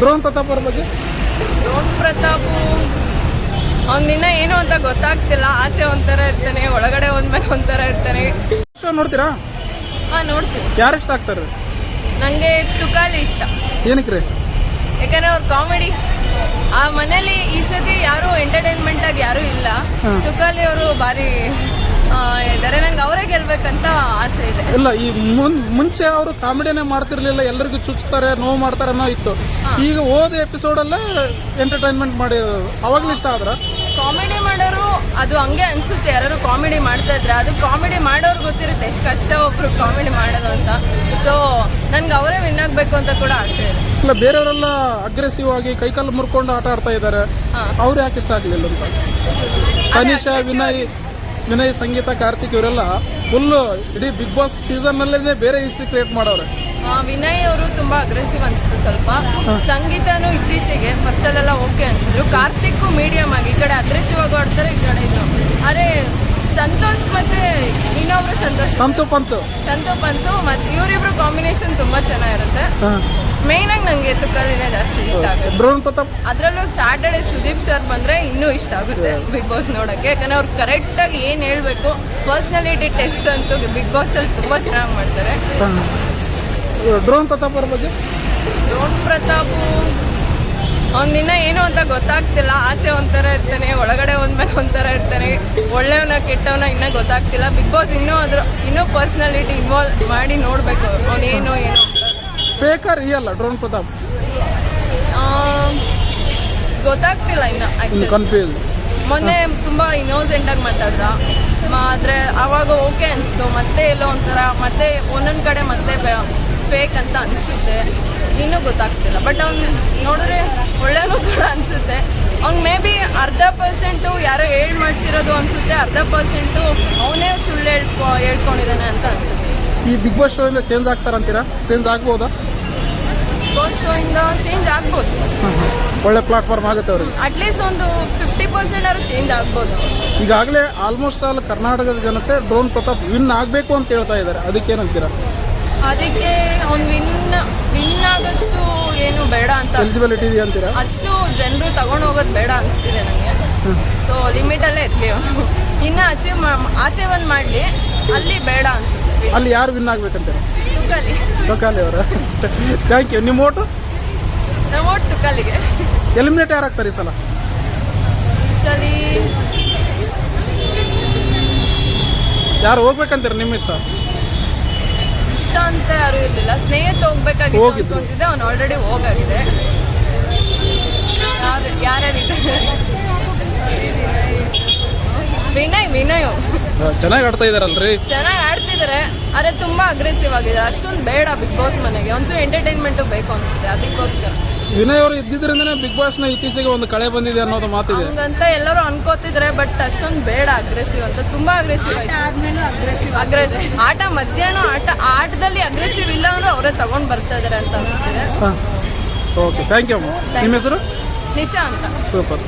Drone Pratap ಅವ್ರ ಬಗ್ಗೆ? Drone Pratap ಅವ್ನ ದಿನ ಏನು ಅಂತ ಗೊತ್ತಾಗ್ತಿಲ್ಲ. ಆಚೆ ಒಂಥರ ಇರ್ತಾನೆ ಒಳಗಡೆ ಒಂದ್ಮೇಲೆ ಒಂಥರ ಇರ್ತಾನೆ. ಶೋ ನೋಡ್ತೀರಾ? ಹಾ ನೋಡ್ತೀನಿ. ಯಾರು ಇಷ್ಟ ಆಗ್ತಾರೆ? ನನಗೆ ತುಕಾಲಿ ಇಷ್ಟ. ಏನಕ್ಕೆ ರೀ? ಯಾಕಂದ್ರೆ ಅವ್ರ ಕಾಮಿಡಿ. ಆ ಮನೇಲಿ ಈ ಸತಿ ಯಾರು ಎಂಟರ್ಟೈನ್ಮೆಂಟ್ ಆಗಿ ಯಾರು ಇಲ್ಲ. ತುಕಾಲಿ ಅವರು ಭಾರಿ ಇದ್ದಾರೆ ನಂಗೆ ಅವರೇ ಗೆಲ್ಬೇಕಂತ ಆಸೆ ಇದೆ. ಇಲ್ಲ ಈ ಮುನ್ ಮುಂಚೆ ಅವರು ಕಾಮಿಡಿನೇ ಮಾಡ್ತಿರ್ಲಿಲ್ಲ ಎಲ್ಲರಿಗೂ ಚುಚ್ತಾರೆ ನೋವು ಮಾಡ್ತಾರೆ ಅನ್ನೋ ಇತ್ತು. ಈಗ ಓದ ಎಪಿಸೋಡಲ್ಲೇ ಎಂಟರ್ಟೈನ್ಮೆಂಟ್ ಮಾಡಿರೋದು. ಅವಾಗಲೂ ಇಷ್ಟ ಆದ್ರ? ಕಾಮಿಡಿ ಮಾಡೋರು ಅದು ಹಂಗೆ ಅನ್ಸುತ್ತೆ. ಯಾರು ಕಾಮಿಡಿ ಮಾಡ್ತಾ ಇದ್ರೆ ಅದು ಕಾಮಿಡಿ ಮಾಡೋರು ಗೊತ್ತಿರುತ್ತೆ ಎಷ್ಟು ಕಷ್ಟ ಒಬ್ರು ಕಾಮಿಡಿ ಮಾಡೋದು ಅಂತ. ಸೊ ನನ್ಗೆ ಅವರೇ ವಿನ್ ಆಗಬೇಕು ಅಂತ ಕೂಡ ಆಸೆ ಇದೆ. ಇಲ್ಲ ಬೇರೆಯವರೆಲ್ಲ ಅಗ್ರೆಸಿವ್ ಆಗಿ ಕೈಕಾಲು ಮುರ್ಕೊಂಡು ಆಟ ಆಡ್ತಾ ಇದ್ದಾರೆ. ಅವ್ರು ಯಾಕೆ ಇಷ್ಟ ಆಗಲಿಲ್ಲ ಅಂತ? ತನಿಷಾ ವಿನಯ್ ವಿನಯ್ ಸಂಗೀತ ಕಾರ್ತಿಕ್ ಇವರೆಲ್ಲ ಫುಲ್ಲು ಇಡೀ ಬಿಗ್ ಬಾಸ್ ಸೀಸನ್ನಲ್ಲೇ ಬೇರೆ ಹಿಸ್ಟ್ರಿ ಕ್ರಿಯೇಟ್ ಮಾಡೋರು ಆ, ವಿನಯ್ ಅವರು ತುಂಬಾ ಅಗ್ರೆಸಿವ್ ಅನಿಸ್ತು ಸ್ವಲ್ಪ. ಸಂಗೀತನೂ ಇತ್ತೀಚೆಗೆ ಫಸ್ಟ್ ಅಲ್ಲೆಲ್ಲ ಓಕೆ ಅನ್ಸಿದ್ರು. ಕಾರ್ತಿಕ್ ಮೀಡಿಯಂ ಆಗಿ ಈ ಕಡೆ ಅಗ್ರೆಸಿವ್ ಆಗಿ ಆಡ್ತಾರೆ ಈ ಕಡೆ ಇದ್ರು. ಅರೆ ಸಂತೋಷ್ ಮತ್ತೆ ಇನ್ನೊಬ್ರು ಸಂತೋಷ್. ಸಂತು ಪಂತು. ಸಂತು ಪಂತು ಮತ್ತೆ ಇವರಿಬ್ರು ಕಾಂಬಿನೇಷನ್ ತುಂಬಾ ಚೆನ್ನಾಗಿರುತ್ತೆ. ಮೇನ್ ಆಗಿ ನಂಗೆ ತುಕಲಿನೇ ಜಾಸ್ತಿ ಇಷ್ಟ ಆಗುತ್ತೆ. ಡ್ರೋನ್ ಪ್ರತಾಪ್? ಅದರಲ್ಲೂ ಸ್ಯಾಟರ್ಡೆ ಸುದೀಪ್ ಸರ್ ಬಂದ್ರೆ ಇನ್ನೂ ಇಷ್ಟ ಆಗುತ್ತೆ ಬಿಗ್ ಬಾಸ್ ನೋಡೋಕೆ ಯಾಕಂದ್ರೆ ಅವ್ರು ಕರೆಕ್ಟಾಗಿ ಏನು ಹೇಳಬೇಕು ಪರ್ಸನಾಲಿಟಿ ಟೆಸ್ಟ್ ಅಂತೂ ಬಿಗ್ ಬಾಸ್ ಅಲ್ಲಿ ತುಂಬಾ ಚೆನ್ನಾಗಿ ಮಾಡ್ತಾರೆ. ಡ್ರೋನ್ ಪ್ರತಾಪ್ ಅವ್ರ ಬಗ್ಗೆ? ಡ್ರೋನ್ ಪ್ರತಾಪ್ ಅವ್ನ ದಿನ ಏನು ಅಂತ ಗೊತ್ತಾಗ್ತಿಲ್ಲ. ಆಚೆ ಒಂಥರ ಇರ್ತಾನೆ ಒಳಗಡೆ ಒಂದ್ಮೇಲೆ ಒಂಥರ ಇರ್ತಾನೆ ಕೆಟ್ಟವನ ಇನ್ನೂ ಗೊತ್ತಾಗ್ತಿಲ್ಲ. ಬಿಗ್ ಬಾಸ್ ಇನ್ನೂ ಅದ್ರ ಇನ್ನೂ ಪರ್ಸ್ನಾಲಿಟಿ ಇನ್ವಾಲ್ವ್ ಮಾಡಿ ನೋಡಬೇಕು ಅವನೇನು ಏನು ಫೇಕ್ ರಿಯಲ್ ಡ್ರೋನ್ ಪ್ರತಾಪ್ ಗೊತ್ತಾಗ್ತಿಲ್ಲ ಇನ್ನು ಆ್ಯಕ್ಚುಲಿ ಕನ್ಫ್ಯೂಸ್ ಮೊನ್ನೆ ತುಂಬ ಇನ್ನೋಸೆಂಟಾಗಿ ಮಾತಾಡ್ದ. ಆದರೆ ಆವಾಗ ಓಕೆ ಅನಿಸ್ತು. ಮತ್ತೆ ಎಲ್ಲೋ ಒಂಥರ ಮತ್ತೆ ಒಂದೊಂದು ಕಡೆ ಮತ್ತೆ ಫೇಕ್ ಅಂತ ಅನಿಸುತ್ತೆ. ಇನ್ನೂ ಗೊತ್ತಾಗ್ತಿಲ್ಲ. ಬಟ್ ಅವ್ನು ನೋಡಿದ್ರೆ ಒಳ್ಳೇನು ಕೂಡ ಅನಿಸುತ್ತೆ. ಅರ್ಧ ಪರ್ಸೆಂಟು ಯಾರೋ ಹೇಳಿ ಮಾಡಿಸಿರೋದು ಅನಿಸುತ್ತೆ ಅರ್ಧ ಪರ್ಸೆಂಟು ಅವನೇ ಸುಳ್ಳು ಹೇಳ್ಕೊ ಹೇಳ್ಕೊಂಡಿದ್ದಾನೆ ಅಂತ ಅನಿಸುತ್ತೆ. ಈ ಬಿಗ್ ಬಾಸ್ ಶೋ ಇಂದ ಚೇಂಜ್ ಆಗ್ತಾರಂತೀರಾ ಚೇಂಜ್ ಆಗ್ಬೋದಾ? ಬಾಸ್ ಶೋಯಿಂದ ಚೇಂಜ್ ಆಗ್ಬೋದು. ಒಳ್ಳೆ ಪ್ಲಾಟ್ಫಾರ್ಮ್ ಆಗುತ್ತೆ ಅವ್ರಿಗೆ. ಅಟ್ಲೀಸ್ಟ್ ಒಂದು ಫಿಫ್ಟಿ ಪರ್ಸೆಂಟ್ ಆದ್ರೂ ಚೇಂಜ್ ಆಗ್ಬೋದು. ಈಗಾಗಲೇ ಆಲ್ಮೋಸ್ಟ್ ಆಲ್ ಕರ್ನಾಟಕದ ಜನತೆ ಡ್ರೋನ್ ಪ್ರತಾಪ್ ವಿನ್ ಆಗಬೇಕು ಅಂತ ಹೇಳ್ತಾ ಇದ್ದಾರೆ. ಅದಕ್ಕೇನಂತೀರಾ? ಅದಕ್ಕೆ ಅವ್ನು ವಿನ್ ವಿನ್ ಆಗಷ್ಟು ಏನು ಬೇಡ. ಎಲಿಜಿಬಿಲಿಟಿ ಇದೆ ಅಂತೀರಾ? ಅಷ್ಟು ಜನರು ತಗೊಂಡು ಹೋಗೋದು ಬೇಡ ಅನಿಸ್ತಿದೆ ನನಗೆ ಸೊ ಲಿಮಿಟಲ್ಲೇ ಇರಲಿ. ಅವನು ಇನ್ನೂ ಅಚೀವ್ ಆಚೆ ಒಂದು ಮಾಡಲಿ ಅಲ್ಲಿ ಬೇಡ ಅನಿಸುತ್ತೆ. ಅಲ್ಲಿ ಯಾರು ವಿನ್ ಆಗ್ಬೇಕಂತೀರಾ? ತುಕಾಲಿ. ಲೋಕಾಲಿ ಅವರ. ಥ್ಯಾಂಕ್ ಯು ನಿಮ್ಮ ಓಟು ನಮ್ಮ ಓಟ್ ತುಕಲಿಗೆ. ಎಲಿಮಿನೇಟ್ ಯಾರು ಆಗ್ತಾರೆ ಈ ಸಲ? ಈ ಸಲಿ ಯಾರು ಹೋಗ್ಬೇಕಂತೀರ ನಿಮ್ಮ ಇಷ್ಟ? ಇಷ್ಟ ಅಂತ ಯಾರು ಇರಲಿಲ್ಲ. ಸ್ನೇಹಿತ ಹೋಗ್ಬೇಕಾಗಿತ್ತು. ಅನ್ಕೊಂತಿದ್ದೆ. ಅವ್ನು ಆಲ್ರೆಡಿ ಹೋಗಾಗಿದೆ. ಯಾರು ಯಾರ್ಯಾರಿದ್ದಾರೆ ವಿನಯ್ ವಿನಯ್ ಚೆನ್ನಾಗಿ ಆಡ್ತಾ ಇದಾರಲ್ರಿ? ಚೆನ್ನಾಗಿ ಆಡ್ತಿದ್ದಾರೆ ಅರೆ ತುಂಬಾ ಅಗ್ರೆಸಿವ್ ಆಗಿದ್ದಾರೆ ಅಷ್ಟೊಂದು ಬೇಡ ಬಿಗ್ ಬಾಸ್ ಮನೆಗೆ. ಒಂಚೂರು ಎಂಟರ್ಟೈನ್ಮೆಂಟು ಬೇಕು ಅನಿಸುತ್ತೆ. ಅದಕ್ಕೋಸ್ಕರ. ವಿನಯ್ ಅವರು ಇದ್ದಿದ್ರಿಂದನೇ ಬಿಗ್ ಬಾಸ್ನ ಇತ್ತೀಚೆಗೆ ಒಂದು ಕಳೆ ಬಂದಿದೆ ಅನ್ನೋದು ಮಾತಿದೆ. ಹಂಗಂತ ಎಲ್ಲರೂ ಅನ್ಕೋತಿದ್ರೆ ಬಟ್ ಅಷ್ಟೊಂದು ಬೇಡ ಅಗ್ರೆಸಿವ್ ಅಂತ. ತುಂಬಾ ಅಗ್ರೆಸಿವ್ ಆಯ್ತು. ಅಗ್ರೆಸಿವ್ ಆಟ ಮಧ್ಯಾಹ್ನ ಆಟ ಆಟದಲ್ಲಿ ಅಗ್ರೆಸಿವ್ ಇಲ್ಲ ಅಂದ್ರೆ ಅವರೇ ತಗೊಂಡ್ ಬರ್ತಾ ಇದಾರೆ ಅಂತ ಅನಿಸ್ತಿದೆ ಹಾಂ. ಓಕೆ ಥ್ಯಾಂಕ್ ಯು ನಿಮ್ಮ ಹೆಸರು? ನಿಶಾ ಅಂತ. ಸೂಪರ್